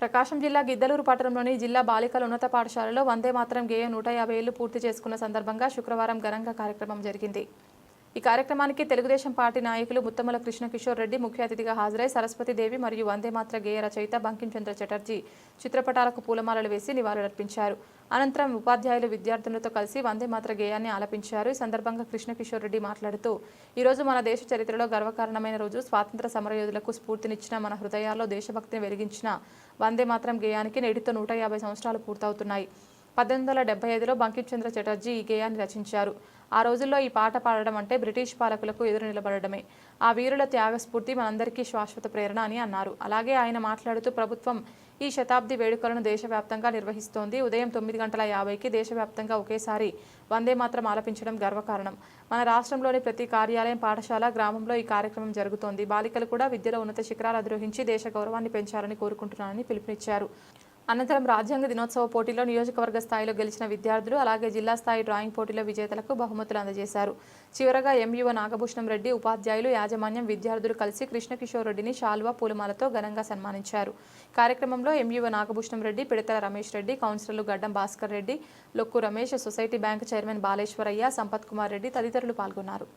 ప్రకాశం జిల్లా గిద్దలూరు పట్టణంలోని జిల్లా బాలికల ఉన్నత పాఠశాలలో వందే మాత్రం గేయ నూట యాభై ఏళ్ళు పూర్తి చేసుకున్న సందర్భంగా శుక్రవారం ఘనంగా కార్యక్రమం జరిగింది. ఈ కార్యక్రమానికి తెలుగుదేశం పార్టీ నాయకులు ముత్తమల కృష్ణకిషోర్ రెడ్డి ముఖ్య అతిథిగా హాజరై సరస్వతి దేవి మరియు వందేమాత్ర గేయ రచయిత బంకించంద్ర చటర్జీ చిత్రపటాలకు పూలమాలలు వేసి నివాళులర్పించారు. అనంతరం ఉపాధ్యాయులు విద్యార్థులతో కలిసి వందేమాత్ర గేయాన్ని ఆలపించారు. ఈ సందర్భంగా కృష్ణకిషోర్ రెడ్డి మాట్లాడుతూ ఈ రోజు మన దేశ చరిత్రలో గర్వకారణమైన రోజు స్వాతంత్ర సమరయోధులకు స్ఫూర్తినిచ్చిన మన హృదయాల్లో దేశభక్తిని వెలిగించిన వందేమాత్రం గేయానికి నేటితో నూట యాభై సంవత్సరాలు పూర్తవుతున్నాయి. పద్దెనిమిది వందల డెబ్బై ఐదులో బంకించంద్ర చటర్జీ ఈ గేయాన్ని రచించారు. ఆ రోజుల్లో ఈ పాట పాడడం అంటే బ్రిటిష్ పాలకులకు ఎదురు నిలబడడమే. ఆ వీరుల త్యాగస్ఫూర్తి మనందరికీ శాశ్వత ప్రేరణ అని అన్నారు. అలాగే ఆయన మాట్లాడుతూ ప్రభుత్వం ఈ శతాబ్ది వేడుకలను దేశవ్యాప్తంగా నిర్వహిస్తోంది. ఉదయం తొమ్మిది గంటల యాభైకి దేశవ్యాప్తంగా ఒకేసారి వందే మాత్రం ఆలపించడం గర్వకారణం. మన రాష్ట్రంలోని ప్రతి కార్యాలయం పాఠశాల గ్రామంలో ఈ కార్యక్రమం జరుగుతోంది. బాలికలు కూడా విద్యలో ఉన్నత శిఖరాలు అధిరోహించి దేశ గౌరవాన్ని పెంచాలని కోరుకుంటున్నానని పిలుపునిచ్చారు. అనంతరం రాజ్యాంగ దినోత్సవ పోటీలో నియోజకవర్గ స్థాయిలో గెలిచిన విద్యార్థులు అలాగే జిల్లా స్థాయి డ్రాయింగ్ పోటీలో విజేతలకు బహుమతులు అందజేశారు. చివరగా ఎంయువ నాగభూషణం రెడ్డి ఉపాధ్యాయులు యాజమాన్యం విద్యార్థులు కలిసి కృష్ణకిషోర్ రెడ్డిని షాల్వా పూలమాలతో ఘనంగా సన్మానించారు. కార్యక్రమంలో ఎంయువ నాగభూషణం రెడ్డి పిడతల రమేష్ రెడ్డి కౌన్సిలర్లు Gaddam Bhaskar Reddy Lokku Ramesh society bank chairman Baleswarayya Sampath Kumar Reddy తదితరులు పాల్గొన్నారు.